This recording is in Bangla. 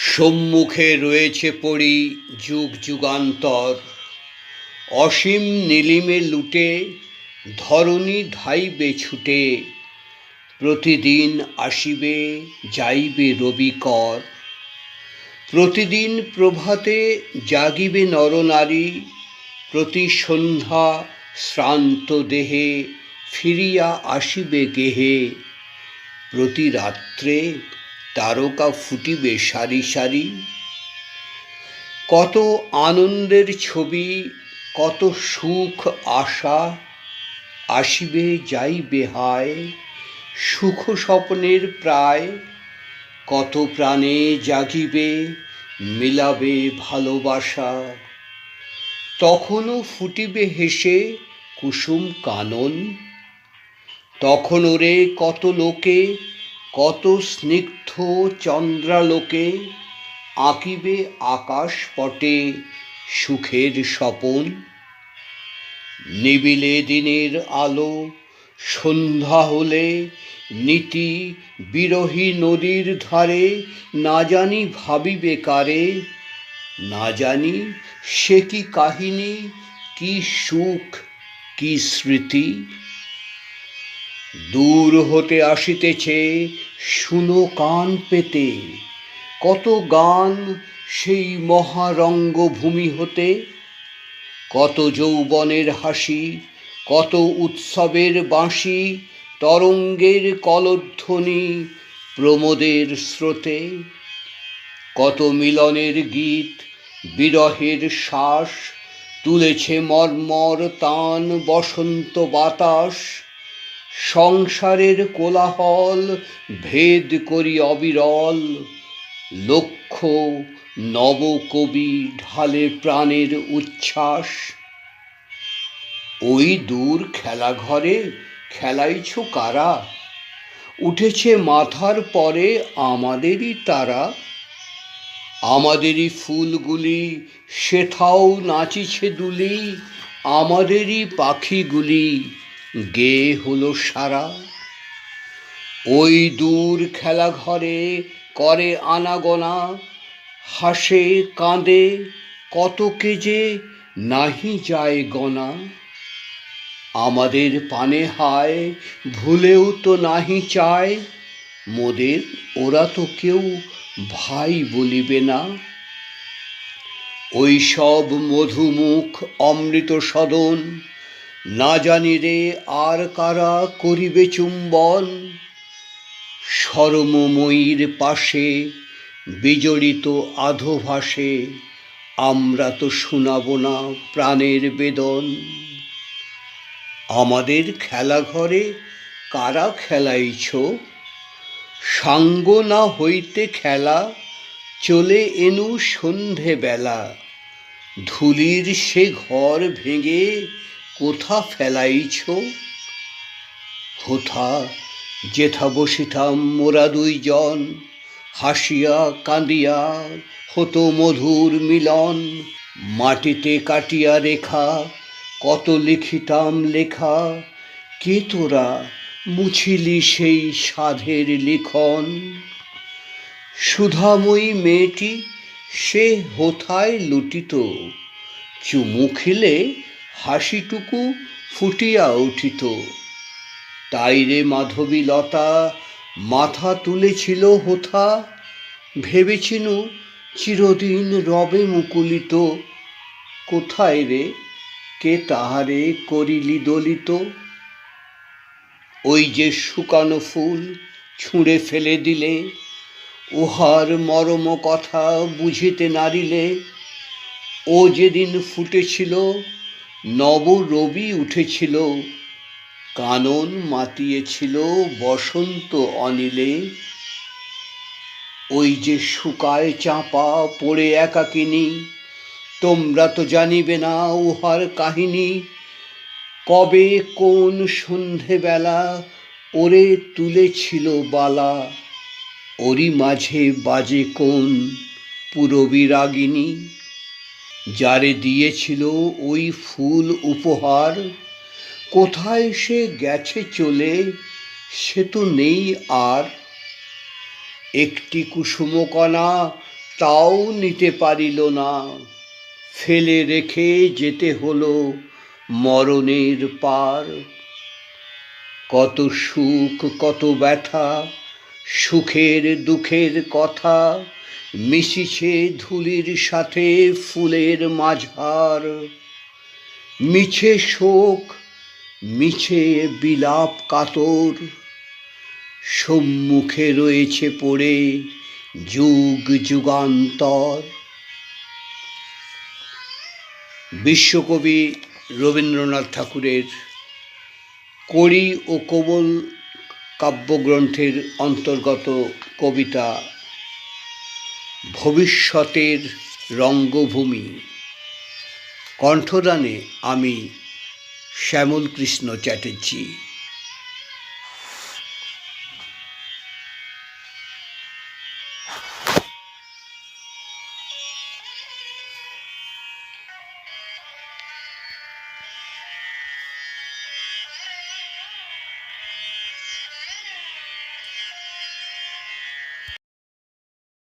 সম্মুখে রয়েছে পড়ি যুগ যুগান্তর। অসীম নীলিমে লুটে, ধরণী ধাইবে ছুটে। প্রতিদিন আসিবে, যাইবে রবিকর। প্রতিদিন প্রভাতে জাগিবে নরনারী। প্রতি সন্ধ্যা শ্রান্ত দেহে ফিরিয়া আসিবে গেহে। প্রতি রাত্রে তারকা ফুটিবে সারি সারি। কত আনন্দের ছবি, কত সুখ আশা আসিবে যাইবে হায়, সুখ স্বপ্নের প্রায় কত প্রাণে জাগিবে, মিলাবে ভালোবাসা। তখনও ফুটিবে হেসে কুসুম কানন, তখন ওরে কত লোকে, কত স্নিগ্ধ চন্দ্রালোকে আঁকিবে আকাশ পটে সুখের স্বপন। নিবিলে দিনের আলো, সন্ধ্যা হলে নীতি বিরহী নদীর ধারে, না জানি ভাবিবে কারে, না জানি সে কি কাহিনী, কি সুখ, কি স্মৃতি। দূর হতে আসিতেছে শুনো কান পেতে, কত গান সেই মহারঙ্গভূমি হতে, কত যৌবনের হাসি, কত উৎসবের বাঁশি, তরঙ্গের কলধ্বনি প্রমোদের স্রোতে, কত মিলনের গীত বিরহের শ্বাস, তুলেছে মর্মর তান বসন্ত বাতাস সংসারের কোলাহল ভেদ করি অবিরল। লক্ষ্য নবকবি ঢালে প্রাণের উচ্ছ্বাস। ওই দূর খেলাঘরে খেলাইছ কারা? উঠেছে মাথার পরে আমাদেরই তারা। আমাদেরই ফুলগুলি সেথাও নাচিছে দুলি, আমাদেরই পাখিগুলি। গে হলো সারা। ওই দূর খেলাঘরে করে আনাগোনা, হাসে, কাঁদে, কত কে যে নাহি যায় গনা। আমাদের পানে হায়, ভুলেও তো নাহি চায়। মোদের, ওরা তো কেউ ভাই বলিবে না। ওই সব মধুমুখ অমৃত সদন না জানি রে আর কারা করিবে চুম্বন। সরমময়ীর পাশে বিজড়িত আধোভাসে আমরা তো শোনাব না প্রাণের বেদন। আমাদের খেলাঘরে কারা খেলাইছ? সাঙ্গ না হইতে খেলা, চলে এনু সন্ধে বেলা ধুলির সে ঘর ভেঙে কোথা ফেলাইছ? হোথা যেথা বসিতাম মোরা দুইজন, হাসিয়া কাঁদিয়া হতো মধুর মিলন। মাটিতে কাটিয়া রেখা, কত লিখিতাম লেখা, কে তোরা মুছিলি সেই সাধের লিখন? সুধাময়ী মেয়েটি সে হোথায় লুটিত, চুমু খেলে হাসিটুকু ফুটিয়া উঠিত। তাই রে মাধবী লতা, মাথা তুলেছিল হোথা, ভেবেছিনু চিরদিন রবে মুকুলিত। কোথায় রে, কে তাহারে করিলি দলিত? ওই যে শুকানো ফুল ছুঁড়ে ফেলে দিলে, উহার মরম কথা বুঝিতে নারিলে ও যেদিন ফুটেছিল নব রবি উঠেছিল, কানন মাতিয়েছিল বসন্ত অনিলে। ওই যে শুকায় চাপা পড়ে একাকিনী, তোমরা তো জানিবে না উহার কাহিনী। কবে কোন সন্ধেবেলা ওরে তুলেছিল বালা, ওরই মাঝে বাজে কোন পুরবী রাগিনী। যারে দিয়েছিল ওই ফুল উপহার, কোথায় সে গেছে চলে, সে তো নেই আর। একটি কুসুমকণা তাও নিতে পারিল না, ফেলে রেখে যেতে হলো মরণের পার। কত সুখ, কত ব্যথা, সুখের দুঃখের কথা মিশিছে ধুলির সাথে ফুলের মাঝার। মিছে শোক, মিছে বিলাপ কাতর। সম্মুখে রয়েছে পড়ে যুগ যুগান্তর। বিশ্বকবি রবীন্দ্রনাথ ঠাকুরের করি ও কোমল কাব্যগ্রন্থের অন্তর্গত কবিতা ভবিষ্যতের রঙ্গভূমি। কণ্ঠদানে আমি শ্যামল কৃষ্ণ চ্যাটার্জী।